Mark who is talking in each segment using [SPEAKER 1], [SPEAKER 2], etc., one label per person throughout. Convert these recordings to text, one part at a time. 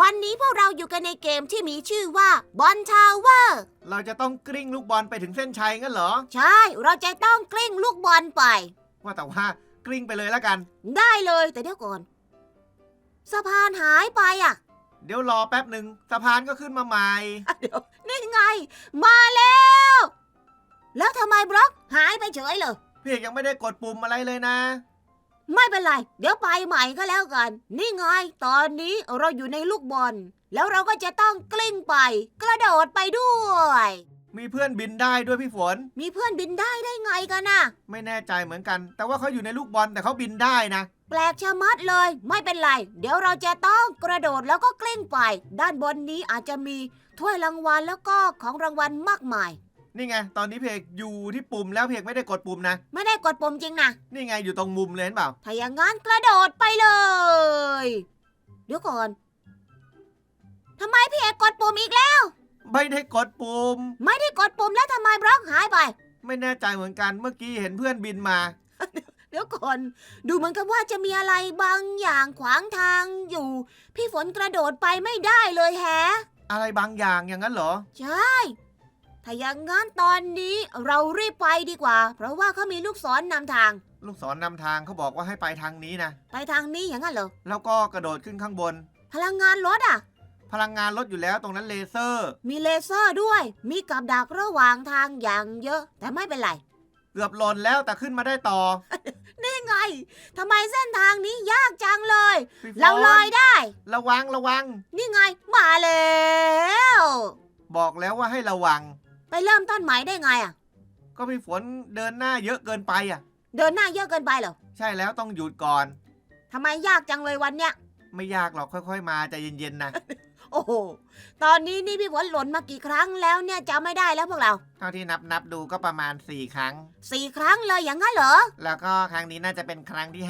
[SPEAKER 1] วันนี้พวกเราอยู่กันในเกมที่มีชื่อว่าบอลทาวเวอร์
[SPEAKER 2] เราจะต้องกลิ้งลูกบอลไปถึงเส้นชัยงั้นเหรอ
[SPEAKER 1] ใช่ เราจะต้องกลิ้งลูกบอลไป
[SPEAKER 2] ว่าแต่ว่ากลิ้งไปเลยแล้วกัน
[SPEAKER 1] ได้เลยแต่เดี๋ยวก่อน สะพานหายไปอะ
[SPEAKER 2] เดี๋ยวรอแป๊บหนึ่งสะพานก็ขึ้นมาใหม่
[SPEAKER 1] เดี๋ยวนี่ไง มาแล้ว แล้วทำไมบล็อกหายไปเฉยเลย
[SPEAKER 2] พี่เอกยังไม่ได้กดปุ่มอะไรเลยนะ
[SPEAKER 1] ไม่เป็นไร เดี๋ยวไปใหม่ก็แล้วกัน นี่ไง ตอนนี้เราอยู่ในลูกบอล แล้วเราก็จะต้องกลิ้งไป กระโดดไปด้วย
[SPEAKER 2] มีเพื่อนบินได้ด้วยพี่ฝน
[SPEAKER 1] มีเพื่อนบินได้ได้ไงกันน่ะ
[SPEAKER 2] ไม่แน่ใจเหมือนกัน แต่ว่าเขาอยู่ในลูกบอลแต่เขาบินได้นะ
[SPEAKER 1] แปลกชะมัดเลย ไม่เป็นไร เดี๋ยวเราจะต้องกระโดดแล้วก็กลิ้งไป ด้านบนนี้อาจจะมีถ้วยรางวัลแล้วก็ของรางวัลมากมาย
[SPEAKER 2] นี่ไง ตอนนี้พี่เอกอยู่ที่ปุ่มแล้วพี่เอกไม่ได้กดปุ่มนะ
[SPEAKER 1] ไม่ได้กดปุ่มจริงนะ
[SPEAKER 2] นี่ไงอยู่ตรงมุมเลยเห็นเปล่า
[SPEAKER 1] ถ้าอย่างงั้นกระโดดไปเลย เดี๋ยวก่อนทำไมพี่เอกกดปุ่มอีกแล้ว
[SPEAKER 2] ไม่ได้กดปุ่ม
[SPEAKER 1] ไม่ได้กดปุ่มแล้วทำไมบล็อกหายไป
[SPEAKER 2] ไม่แน่ใจเหมือนกัน เมื่อกี้เห็นเพื่อนบินมา
[SPEAKER 1] เดี๋ยวก่อน ดูเหมือนกับว่าจะมีอะไรบางอย่างขวางทางอยู่ พี่ฝนกระโดดไปไม่ได้เลยแฮะ
[SPEAKER 2] อะไรบางอย่างอย่างนั้นเหรอ
[SPEAKER 1] ใช่ ถ้าอย่างงั้นตอนนี้เรารีบไปดีกว่า เพราะว่าเขามีลูกศรนำทาง
[SPEAKER 2] ลูกศรนำทางเขาบอกว่าให้ไปทางนี้นะ
[SPEAKER 1] ไปทางนี้อย่างนั้นเหรอ
[SPEAKER 2] แล้วก็กระโดดขึ้นข้างบน
[SPEAKER 1] พลังงานรถอะ
[SPEAKER 2] พลังงานลดอยู่แล้วตรงนั้นเลเซอร์
[SPEAKER 1] มีเลเซอร์ด้วย มีกับดักระหว่างทางอย่างเยอะ แต่ไม่เป็นไร
[SPEAKER 2] เกือบหล่นแล้วแต่ขึ้นมาได้ต่อ
[SPEAKER 1] นี่ไงทำไมเส้นทางนี้ยากจังเลย
[SPEAKER 2] พี่ฝน
[SPEAKER 1] เราลอยได้
[SPEAKER 2] ระวังระวัง
[SPEAKER 1] นี่ไงมาแล้ว
[SPEAKER 2] บอกแล้วว่าให้ระวัง
[SPEAKER 1] ไปเริ่มต้นใหม่ได้ไงอะ
[SPEAKER 2] ก็พี่ฝนเดินหน้าเยอะเกินไปอะ
[SPEAKER 1] เดินหน้าเยอะเกินไปเหรอ
[SPEAKER 2] ใช่แล้วต้องหยุดก่อน
[SPEAKER 1] ทำไมยากจังเลยวันเนี้ย
[SPEAKER 2] ไม่ยากหรอกค่อย ๆ มาใจเย็นๆนะ
[SPEAKER 1] โอ้โห ตอนนี้นี่พี่ฝนหล่นมากี่ครั้งแล้วเนี่ยจำไม่ได้แล้วพวกเรา
[SPEAKER 2] เท่าที่นับนับดูก็ประมาณ 4 ครั้ง
[SPEAKER 1] สี่ครั้งเลยอย่างนั้นเหรอ
[SPEAKER 2] แล้วก็ครั้งนี้น่าจะเป็นครั้งที่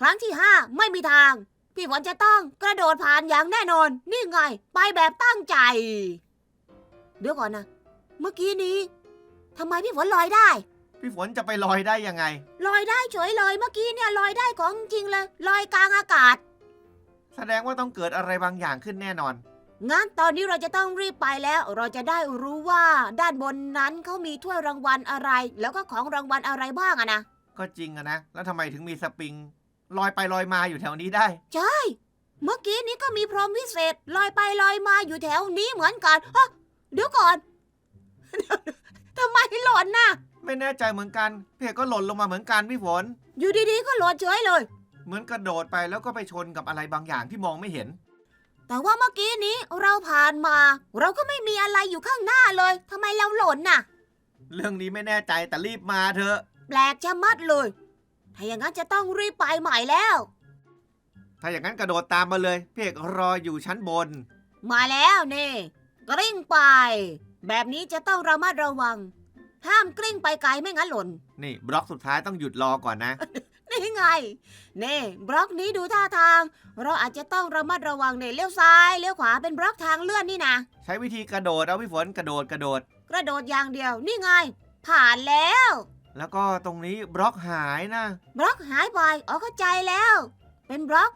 [SPEAKER 1] ครั้งที่ห้าไม่มีทาง พี่ฝนจะต้องกระโดดผ่านอย่างแน่นอน นี่ไง ไปแบบตั้งใจ เดี๋ยวก่อนนะ เมื่อกี้นี้ทำไมพี่ฝนลอยได้
[SPEAKER 2] 5พี่ฝนจะไปลอยได้ยังไง
[SPEAKER 1] ลอยได้เฉยเลยเมื่อกี้เนี่ยลอยได้ของจริงเลยลอยกลางอากาศ
[SPEAKER 2] แสดงว่าต้องเกิดอะไรบางอย่างขึ้นแน่นอน
[SPEAKER 1] งั้นตอนนี้เราจะต้องรีบไปแล้วเราจะได้รู้ว่าด้านบนนั้นเขามีถ้วยรางวัลอะไร แล้วก็ของรางวัลอะไรบ้างอะนะ
[SPEAKER 2] ก็จริงอะนะ แล้วทำไมถึงมีสปริง ลอยไปลอยมาอยู่แถวนี้ได้
[SPEAKER 1] ใช่ เมื่อกี้นี้ก็มีพรหมวิเศษลอยไปลอยมาอยู่แถวนี้เหมือนกันฮะเดี๋ยวก่อน ทำไมหล่นน่ะ
[SPEAKER 2] ไม่แน่ใจเหมือนกันเพกก็หล่นลงมาเหมือนกันพี่ฝน
[SPEAKER 1] อยู่ดีๆก็หล่นเฉยเลย
[SPEAKER 2] เหมือนกระโดดไปแล้วก็ไปชนกับอะไรบางอย่างที่มองไม่เห็น
[SPEAKER 1] แต่ว่าเมื่อกี้นี้เราผ่านมา เราก็ไม่มีอะไรอยู่ข้างหน้าเลยทำไมเราหล่นน่ะ
[SPEAKER 2] เรื่องนี้ไม่แน่ใจแต่รีบมาเถอะ
[SPEAKER 1] แปลกชะมัดเลย ถ้าอย่างนั้นจะต้องรีบไปใหม่แล้ว
[SPEAKER 2] ถ้าอย่างนั้นกระโดดตามมาเลยเพกรออยู่ชั้นบน
[SPEAKER 1] มาแล้วนี่กลิ้งไป แบบนี้จะต้องระมัดระวัง ห้ามกลิ้งไปไกลไม่งั้นหล่น
[SPEAKER 2] นี่บล็อกสุดท้ายต้องหยุดรอก่อนนะ
[SPEAKER 1] นี่ไง นี่บล็อกนี้ดูท่าทาง เราอาจจะต้องระมัดระวังเนี่ยเลี้ยวซ้ายเลี้ยวขวาเป็นบล็อกทางเลื่อนนี่นะ
[SPEAKER 2] ใช้วิธีกระโดดเอาพี่ฝนกระโดดกระโดด
[SPEAKER 1] กระโดดอย่างเดียว นี่ไง ผ่านแล้ว
[SPEAKER 2] แล้วก็ตรงนี้บล็อกหายนะ
[SPEAKER 1] บล็อกหายไปอ๋อเข้าใจแล้ว เป็นบล็อก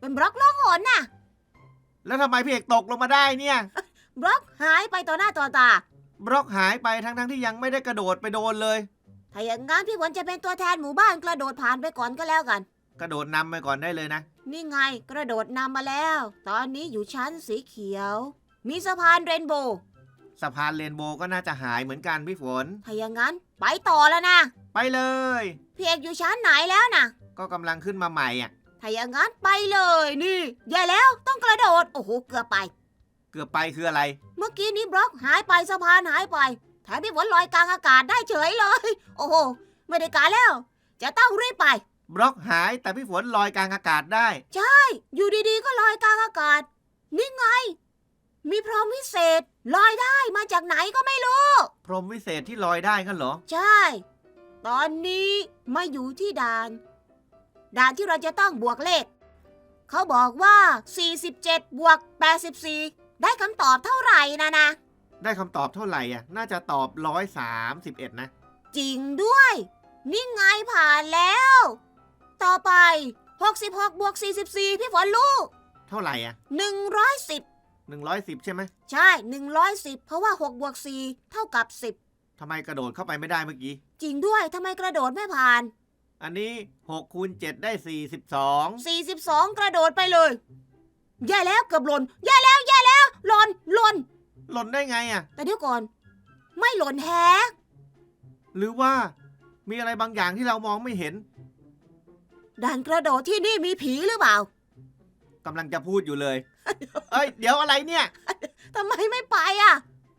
[SPEAKER 1] เป็นบล็อกล่องหนน่ะ
[SPEAKER 2] แล้วทำไมพี่เอกตกลงมาได้เนี่ย
[SPEAKER 1] บล็อกหายไปต่อหน้าต่อตา
[SPEAKER 2] บล็อกหายไปทั้งทั้งๆที่ยังไม่ได้กระโดดไปโดนเลย
[SPEAKER 1] ถ้าอย่างงั้นพี่ฝนจะเป็นตัวแทนหมู่บ้านกระโดดผ่านไปก่อนก็แล้วกัน
[SPEAKER 2] กระโดดนำไปก่อนได้เลยนะ
[SPEAKER 1] นี่ไงกระโดดนำมาแล้ว ตอนนี้อยู่ชั้นสีเขียว มีสะพานเรนโบว์
[SPEAKER 2] สะพานเรนโบว์ก็น่าจะหายเหมือนกันพี่ฝน
[SPEAKER 1] ถ้าอย่างนั้น ไปต่อแล้วนะ
[SPEAKER 2] ไปเลย
[SPEAKER 1] พี่เอกอยู่ชั้นไหนแล้วนะ
[SPEAKER 2] ก็กำลังขึ้นมาใหม่อะ
[SPEAKER 1] ถ้าอย่างนั้นไปเลยนี่อย่าแล้วต้องกระโดด โอ้โหเกือบไป
[SPEAKER 2] เกือบไปคืออะไร
[SPEAKER 1] เมื่อกี้นี้บล็อกหายไปสะพานหายไปแถมพี่ฝนลอยกลางอากาศได้เฉยเลย โอ้โหไม่ได้การแล้ว จะต้องรีบไป
[SPEAKER 2] บล็อกหายแต่พี่ฝนลอยกลางอากาศได้
[SPEAKER 1] อยู่ดีๆ ก็ลอยกลางอากาศ นี่ไง มีพรหมวิเศษลอยได้มาจากไหนก็ไม่รู้
[SPEAKER 2] พรหมวิเศษที่ลอยได้กันเหรอ
[SPEAKER 1] ใช่ ตอนนี้มาอยู่ที่ด่าน ด่านที่เราจะต้องบวกเลข เขาบอกว่า 47 บวก 84 ได้คำตอบเท่าไหร่นะนะ
[SPEAKER 2] ได้คำตอบเท่าไหร่อะ น่าจะตอบร้อยสามสิบเอ็ดนะ
[SPEAKER 1] จริงด้วย นี่ไงผ่านแล้ว ต่อไป 66บวก44 พี่ฝนลูก
[SPEAKER 2] เท่าไหร่อะ
[SPEAKER 1] 110
[SPEAKER 2] หนึ่งร้อยสิบใช่ไหม
[SPEAKER 1] ใช่ 110 เพราะว่า 6 บวก 4 เท่ากับ
[SPEAKER 2] ทำไมกระโดดเข้าไปไม่ได้เมื่อกี้
[SPEAKER 1] 10 จริงด้วยทำไมกระโดดไม่ผ่าน
[SPEAKER 2] อันนี้หกคูณเจ็ดได้สี่สิบสอง
[SPEAKER 1] 42 กระโดดไปเลย แย่แล้วเกือบหล่นแย่แล้วแย่แล้วหล่นหล่น
[SPEAKER 2] หล่นได้ไงอะ
[SPEAKER 1] แต่เดี๋ยวก่อน ไม่หล่นแฮะ
[SPEAKER 2] หรือว่ามีอะไรบางอย่างที่เรามองไม่เห็น
[SPEAKER 1] ด่านกระโดดที่นี่มีผีหรือเปล่า
[SPEAKER 2] กำลังจะพูดอยู่เลย เอ้ย เดี๋ยวอะไรเนี่ย
[SPEAKER 1] ทำไมไม่ไปอะ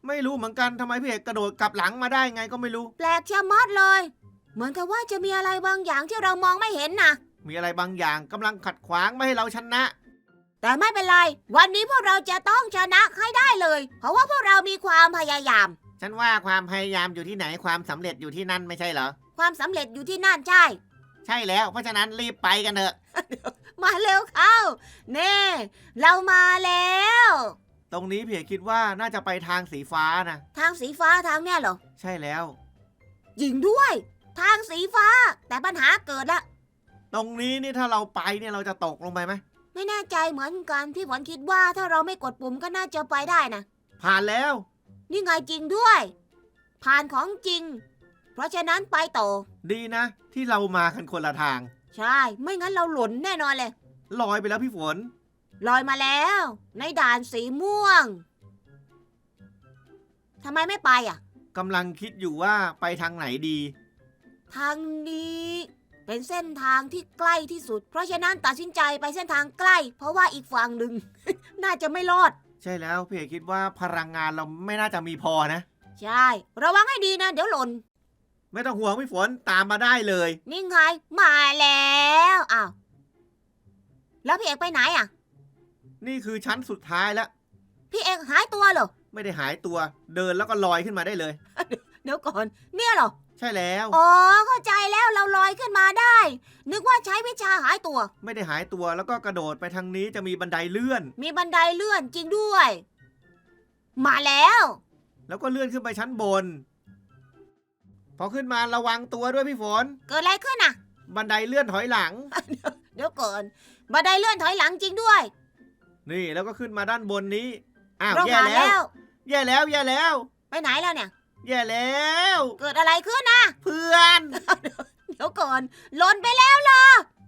[SPEAKER 2] ไม่รู้เหมือนกันทำไมพี่เอกกระโดดกลับหลังมาได้ไงก็ไม่รู้
[SPEAKER 1] แปลกชะมัดเลย เหมือนกับว่าจะมีอะไรบางอย่างที่เรามองไม่เห็นนะ
[SPEAKER 2] มีอะไรบางอย่างกำลังขัดขวางไม่ให้เราชนะ
[SPEAKER 1] แต่ไม่เป็นไร วันนี้พวกเราจะต้องชนะให้ได้เลย เพราะว่าพวกเรามีความพยายาม
[SPEAKER 2] ฉันว่าความพยายามอยู่ที่ไหนความสำเร็จอยู่ที่นั่นไม่ใช่เหรอ
[SPEAKER 1] ความสำเร็จอยู่ที่นั่นใช่
[SPEAKER 2] ใช่แล้ว เพราะฉะนั้นรีบไปกันเถอะ
[SPEAKER 1] มาเร็วเข้า เน่ เรามาแล้ว
[SPEAKER 2] ตรงนี้พี่เอกคิดว่าน่าจะไปทางสีฟ้านะ
[SPEAKER 1] ทางสีฟ้าทางเนี่ยเหรอ
[SPEAKER 2] ใช่แล้ว
[SPEAKER 1] ยิงด้วย ทางสีฟ้า แต่ปัญหาเกิดละ
[SPEAKER 2] ตรงนี้นี่ถ้าเราไปเนี่ยเราจะตกลงไปไหม
[SPEAKER 1] ไม่แน่ใจเหมือนกันพี่ฝนคิดว่าถ้าเราไม่กดปุ่มก็น่าจะไปได้นะ
[SPEAKER 2] ผ่านแล้ว
[SPEAKER 1] นี่ไงจริงด้วย ผ่านของจริง เพราะฉะนั้นไปต่อ
[SPEAKER 2] ดีนะ ที่เรามากันคนละทาง
[SPEAKER 1] ใช่ ไม่งั้นเราหล่นแน่นอนเลย
[SPEAKER 2] ลอยไปแล้วพี่ฝน
[SPEAKER 1] ลอยมาแล้ว ในด่านสีม่วงทำไมไม่ไปอะ
[SPEAKER 2] กำลังคิดอยู่ว่าไปทางไหนดี
[SPEAKER 1] ทางนี้ เป็นเส้นทางที่ใกล้ที่สุด เพราะฉะนั้นตัดสินใจไปเส้นทางใกล้ เพราะว่าอีกฝั่งหนึ่ง น่าจะไม่รอด
[SPEAKER 2] ใช่แล้วพี่เอกคิดว่าพลังงานเราไม่น่าจะมีพอนะ
[SPEAKER 1] ใช่ ระวังให้ดีนะ เดี๋ยวหล่น
[SPEAKER 2] ไม่ต้องห่วงพี่ฝนตามมาได้เลย
[SPEAKER 1] นี่ไงมาแล้วอ้าวแล้วพี่เอกไปไหนอะ
[SPEAKER 2] นี่คือชั้นสุดท้ายแล้ว
[SPEAKER 1] พี่เอกหายตัวเหรอ
[SPEAKER 2] ไม่ได้หายตัว เดินแล้วก็ลอยขึ้นมาได้เลย
[SPEAKER 1] เดี๋ยวก่อน เนี่ยเหรอ
[SPEAKER 2] ใช่แล้ว
[SPEAKER 1] อ๋อเข้าใจแล้วเราลอยขึ้นมาได้ นึกว่าใช้วิชาหายตัว
[SPEAKER 2] ไม่ได้หายตัวแล้วก็กระโดดไปทางนี้จะมีบันไดเลื่อน
[SPEAKER 1] มีบันไดเลื่อนจริงด้วย มาแล้ว
[SPEAKER 2] แล้วก็เลื่อนขึ้นไปชั้นบน พอขึ้นมาระวังตัวด้วยพี่ฝน
[SPEAKER 1] เกิดอะไรขึ้นอะ
[SPEAKER 2] บันไดเลื่อนถอยหลัง
[SPEAKER 1] เดี๋ยวก่อนบันไดเลื่อนถอยหลังจริงด้วย
[SPEAKER 2] นี่แล้วก็ขึ้นมาด้านบนนี้ อ้าว
[SPEAKER 1] เรา
[SPEAKER 2] แย่
[SPEAKER 1] ผ่าน
[SPEAKER 2] แล้ว
[SPEAKER 1] แล้ว
[SPEAKER 2] แย่แล้วแย่แล้ว
[SPEAKER 1] ไปไหนแล้วเนี่ย
[SPEAKER 2] แย่แล้ว
[SPEAKER 1] เกิดอะไรขึ้นนะ
[SPEAKER 2] เพื่อน
[SPEAKER 1] เดี๋ยวก่อนหล่นไปแล้ว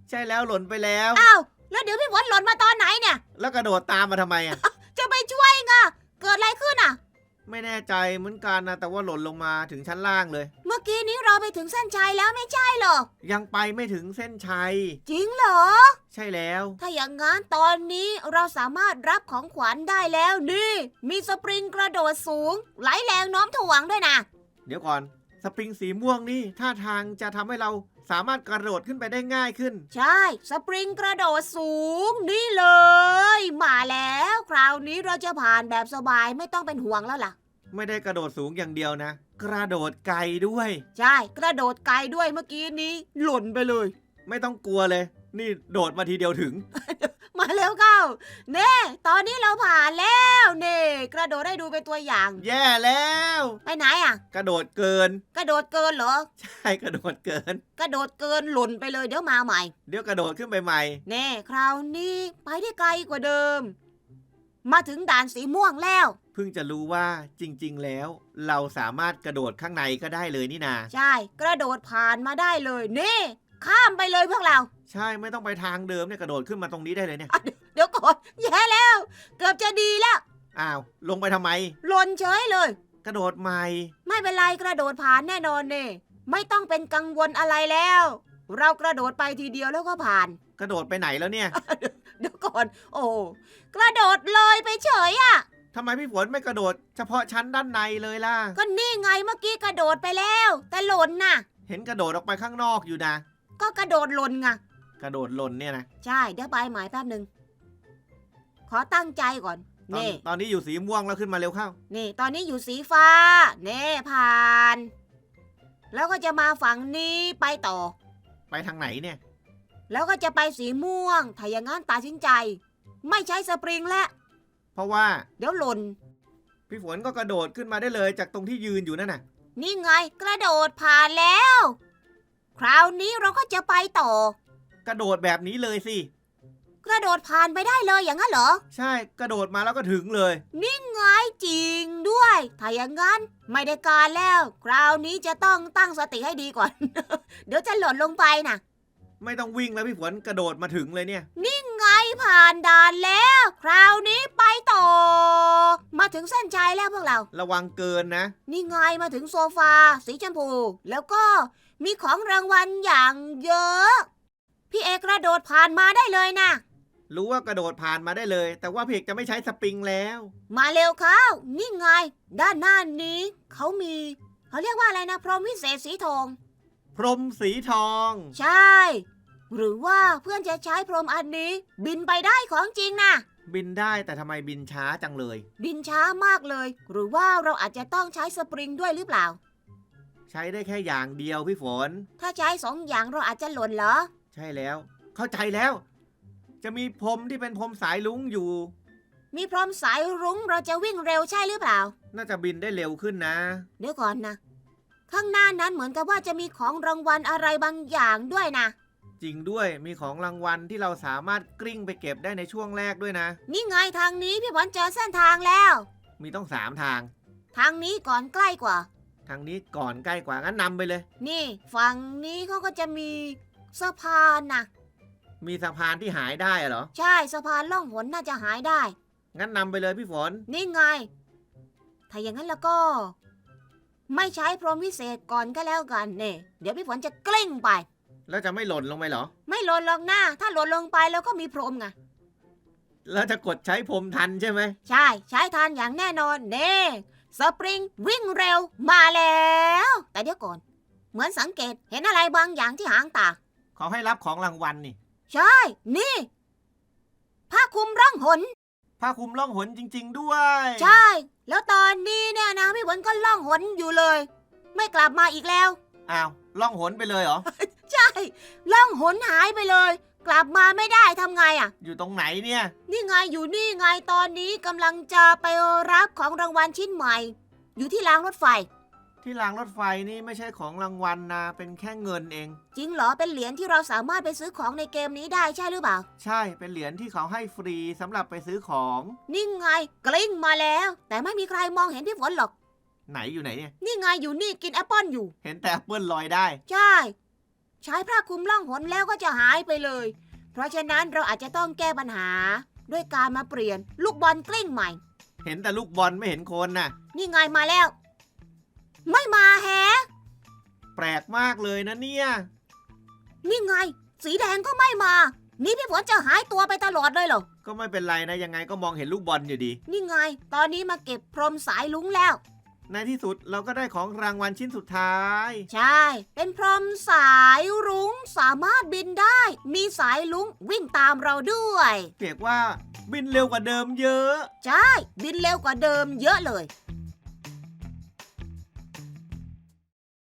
[SPEAKER 2] ใช่แล้วหล่นไปแล้ว
[SPEAKER 1] อ้าวแล้วเดี๋ยวพี่ฝนหล่นมาตอนไหนเนี่ย
[SPEAKER 2] แล้วกระโดดตามมาทำไมอะ
[SPEAKER 1] จะไปช่วยไงเกิดอะไรขึ้นอะ
[SPEAKER 2] ไม่แน่ใจเหมือนกันนะแต่ว่าหล่นลงมาถึงชั้นล่างเลย
[SPEAKER 1] เมื่อกี้นี้เราไปถึงเส้นชัยแล้วไม่ใช่เหรอ
[SPEAKER 2] ยังไปไม่ถึงเส้นชัย
[SPEAKER 1] จริงเหรอ
[SPEAKER 2] ใช่แล้ว
[SPEAKER 1] ถ้าอย่างงั้นตอนนี้เราสามารถรับของขวัญได้แล้วนี่ มีสปริงกระโดดสูง ไหลแรงโน้มถ่วงด้วยนะ
[SPEAKER 2] เดี๋ยวก่อน สปริงสีม่วงนี่ท่าทางจะทำให้เรา สามารถกระโดดขึ้นไปได้ง่ายขึ้น
[SPEAKER 1] ใช่ สปริงกระโดดสูงนี่เลย มาแล้ว คราวนี้เราจะผ่านแบบสบายไม่ต้องเป็นห่วงแล้วล่ะ
[SPEAKER 2] ไม่ได้กระโดดสูงอย่างเดียวนะ กระโดดไกลด้วย
[SPEAKER 1] ใช่ กระโดดไกลด้วยเมื่อกี้นี้ หล่นไปเลย
[SPEAKER 2] ไม่ต้องกลัวเลย นี่โดดมาทีเดียวถึง
[SPEAKER 1] มา เร็วเข้าเน่ตอนนี้เราผ่านแล้วเน่กระโดดให้ดูเป็นตัวอย่าง
[SPEAKER 2] แย่แล้ว
[SPEAKER 1] ไปไหนอะ
[SPEAKER 2] กระโดดเกิน
[SPEAKER 1] กระโดดเกินเหรอ
[SPEAKER 2] ใช่กระโดดเกิน
[SPEAKER 1] กระโดดเกินหล่นไปเลยเดี๋ยวมาใหม่
[SPEAKER 2] เดี๋ยวกระโดดขึ้นไปใหม่
[SPEAKER 1] แน่คราวนี้ไปได้ไกลกว่าเดิม มาถึงด่านสีม่วงแล้ว
[SPEAKER 2] เพิ่งจะรู้ว่าจริง ๆ แล้ว เราสามารถกระโดดข้างในก็ได้เลยนี่นา
[SPEAKER 1] ใช่ กระโดดผ่านมาได้เลยนี่ ข้ามไปเลยพวกเรา
[SPEAKER 2] ใช่ไม่ต้องไปทางเดิมเนี่ยกระโดดขึ้นมาตรงนี้ได้เลยเนี่ย
[SPEAKER 1] เดี๋ยวก่อนแย่แล้ว เกือบจะดีแล้ว
[SPEAKER 2] อ้าวลงไปทำไม
[SPEAKER 1] หล่นเฉยเลย
[SPEAKER 2] กระโดดใหม่
[SPEAKER 1] ไม่เป็นไรกระโดดผ่านแน่นอนเน่ไม่ต้องเป็นกังวลอะไรแล้ว เรากระโดดไปทีเดียวแล้วก็ผ่าน
[SPEAKER 2] กระโดดไปไหนแล้วเนี่ย
[SPEAKER 1] เดี๋ยวก่อน โอ้กระโดดเลยไปเฉยอะ่ะ
[SPEAKER 2] ทำไมพี่ฝนไม่กระโดด เฉพาะชั้นด้านในเลยล่ะ
[SPEAKER 1] ก็นี่ไงเมื่อกี้กระโดดไปแล้ว แต่หล่นน่ะ
[SPEAKER 2] เห็นกระโดดออกไปข้างนอกอยู่นะ
[SPEAKER 1] ก็กระโดดหล่นไง
[SPEAKER 2] กระโดดหล่นเนี่ยนะ
[SPEAKER 1] ใช่เดี๋ยวไปหมายแป๊บหนึ่งขอตั้งใจก่อน
[SPEAKER 2] ตอน
[SPEAKER 1] นี่
[SPEAKER 2] ตอนนี้อยู่สีม่วงแล้วขึ้นมาเร็วเข้า
[SPEAKER 1] นี่ ตอนนี้อยู่สีฟ้าเน่ผ่าน แล้วก็จะมาฝั่งนี้ไปต่อ
[SPEAKER 2] ไปทางไหนเนี่ย
[SPEAKER 1] แล้วก็จะไปสีม่วงถ้าอย่างนั้นตัดสินใจ ไม่ใช้สปริงแล้ว
[SPEAKER 2] เพราะว่า
[SPEAKER 1] เดี๋ยวหล่น
[SPEAKER 2] พี่ฝนก็กระโดดขึ้นมาได้เลยจากตรงที่ยืนอยู่นั่นน่ะ
[SPEAKER 1] นี่ไงกระโดดผ่านแล้ว คราวนี้เราก็จะไปต่อ
[SPEAKER 2] กระโดดแบบนี้เลยสิ
[SPEAKER 1] กระโดดผ่านไปได้เลยอย่างนั้นเหรอ
[SPEAKER 2] ใช่กระโดดมาแล้วก็ถึงเลย
[SPEAKER 1] ง่ายจริงด้วย ถ้าอย่างนั้นไม่ได้การแล้ว คราวนี้จะต้องตั้งสติให้ดีก่อน เดี๋ยวจะหล่นลงไปนะ
[SPEAKER 2] ไม่ต้องวิ่งแล้วพี่ฝนกระโดดมาถึงเลยเนี่ย
[SPEAKER 1] ไงผ่านด่านแล้ว คราวนี้ไปต่อ มาถึงเส้นชัยแล้วพวกเรา
[SPEAKER 2] ระวังเกินนะ
[SPEAKER 1] นี่ไงมาถึงโซฟา สีชมพู แล้วก็ มีของรางวัลอย่างเยอะ พี่เอกกระโดดผ่านมาได้เลยนะ
[SPEAKER 2] รู้ว่ากระโดดผ่านมาได้เลย แต่ว่าเพกจะไม่ใช้สปริงแล้ว
[SPEAKER 1] มาเร็วเข้า นี่ไง ด้านหน้านี้ เขามี เขาเรียกว่าอะไรนะ พรหมวิเศษสีทอง
[SPEAKER 2] พรมสีทอง
[SPEAKER 1] ใช่ หรือว่าเพื่อนจะใช้พรหมอันนี้ บินไปได้ของจริงนะ
[SPEAKER 2] บินได้แต่ทำไมบินช้าจังเลย
[SPEAKER 1] บินช้ามากเลย หรือว่าเราอาจจะต้องใช้สปริงด้วยหรือเปล่า
[SPEAKER 2] ใช้ได้แค่อย่างเดียวพี่ฝน
[SPEAKER 1] ถ้าใช้สองอย่างเราอาจจะหล่นเหรอ
[SPEAKER 2] ใช่แล้ว เข้าใจแล้ว จะมีพรมที่เป็นพรมสายลุงอยู่
[SPEAKER 1] มีพรหมสายรุ้งเราจะวิ่งเร็วใช่หรือเปล่า
[SPEAKER 2] น่าจะบินได้เร็วขึ้นนะ
[SPEAKER 1] เดี๋ยวก่อนนะ ข้างหน้านั้นเหมือนกับว่าจะมีของรางวัลอะไรบางอย่างด้วยนะ
[SPEAKER 2] จริงด้วยมีของรางวัลที่เราสามารถกลิ้งไปเก็บได้ในช่วงแรกด้วยนะ
[SPEAKER 1] นี่ไงทางนี้พี่บอลเจอเส้นทางแล้ว
[SPEAKER 2] มีต้องสามทาง
[SPEAKER 1] ทางนี้ก่อนใกล้กว่า
[SPEAKER 2] ทางนี้ก่อนใกล้กว่างั้นนำไปเลย
[SPEAKER 1] นี่ฝั่งนี้เขาก็จะมีสะพานนะ
[SPEAKER 2] มีสะพานที่หายได้อะเหรอ
[SPEAKER 1] ใช่สะพานล่องหนน่าจะหายได้
[SPEAKER 2] งั้นนำไปเลยพี่ฝน
[SPEAKER 1] นี่ไง ถ้าอย่างนั้นแล้วก็ ไม่ใช้พรหมวิเศษก่อนก็แล้วกันเน่เดี๋ยวพี่ฝนจะกลิ้งไป
[SPEAKER 2] แล้วจะไม่หล่นลงไปเหรอ
[SPEAKER 1] ไม่หล่นลงหน้า ถ้าหล่นลงไปแล้วก็มีพรหมไง
[SPEAKER 2] แล้วจะกดใช้พรมทันใช่ไหม
[SPEAKER 1] ใช่ ใช้ทานอย่างแน่นอนเน่ สปริงวิ่งเร็วมาแล้ว แต่เดี๋ยวก่อน เหมือนสังเกตเห็นอะไรบางอย่างที่หางตา
[SPEAKER 2] เขาให้รับของรางวัลนี่
[SPEAKER 1] ใช่ นี่ ผ้าคลุมร่องหน
[SPEAKER 2] ผ้าคลุมล่องหนจริง ๆ ด้วย
[SPEAKER 1] ใช่ แล้วตอนนี้เนี่ยนะพี่ฝนก็ล่องหนอยู่เลย ไม่กลับมาอีกแล้ว
[SPEAKER 2] อ้าวล่องหนไปเลยเหรอ
[SPEAKER 1] ใช่ ล่องหนหายไปเลย กลับมาไม่ได้ทำไงอะ
[SPEAKER 2] อยู่ตรงไหนเนี่ย
[SPEAKER 1] นี่ไงอยู่นี่ไงตอนนี้กำลังจะไปรับของรางวัลชิ้นใหม่ อยู่ที่รางรถไฟ
[SPEAKER 2] ที่รางรถไฟนี่ไม่ใช่ของรางวัลนะ เป็นแค่เงินเอง
[SPEAKER 1] จริงเหรอเป็นเหรียญที่เราสามารถไปซื้อของในเกมนี้ได้ใช่หรือเปล่า
[SPEAKER 2] ใช่ เป็นเหรียญที่เขาให้ฟรีสำหรับไปซื้อของ
[SPEAKER 1] นี่ไงกลิ้งมาแล้ว แต่ไม่มีใครมองเห็นพี่ฝนหรอก
[SPEAKER 2] ไหนอยู่ไหนเนี่ย
[SPEAKER 1] นี่ไงอยู่นี่กินแอปเปิลอยู่
[SPEAKER 2] เห็นแต่แอปเปิ้ลลอยได้
[SPEAKER 1] ใช่ ใช้ผ้าคลุมล่องหนแล้วก็จะหายไปเลย เพราะฉะนั้นเราอาจจะต้องแก้ปัญหา ด้วยการมาเปลี่ยนลูกบอลกลิ้งใหม่
[SPEAKER 2] เห็นแต่ลูกบอลไม่เห็นคนน่ะ
[SPEAKER 1] นี่ไงมาแล้ว ไม่มาแฮะ
[SPEAKER 2] แปลกมากเลยนะเนี่ย
[SPEAKER 1] นี่ไง สีแดงก็ไม่มา นี่พี่ฝนจะหายตัวไปตลอดเลยเหรอ
[SPEAKER 2] ก็ไม่เป็นไรนะยังไงก็มองเห็นลูกบอลอยู่ดี
[SPEAKER 1] นี่ไง ตอนนี้มาเก็บพรมสายลุงแล้ว
[SPEAKER 2] ในที่สุดเราก็ได้ของรางวัลชิ้นสุดท้าย
[SPEAKER 1] ใช่ เป็นพรมสายรุ้งสามารถบินได้ มีสายลุงวิ่งตามเราด้วย
[SPEAKER 2] เรียกว่าบินเร็วกว่าเดิมเยอะ
[SPEAKER 1] ใช่ บินเร็วกว่าเดิมเยอะเลย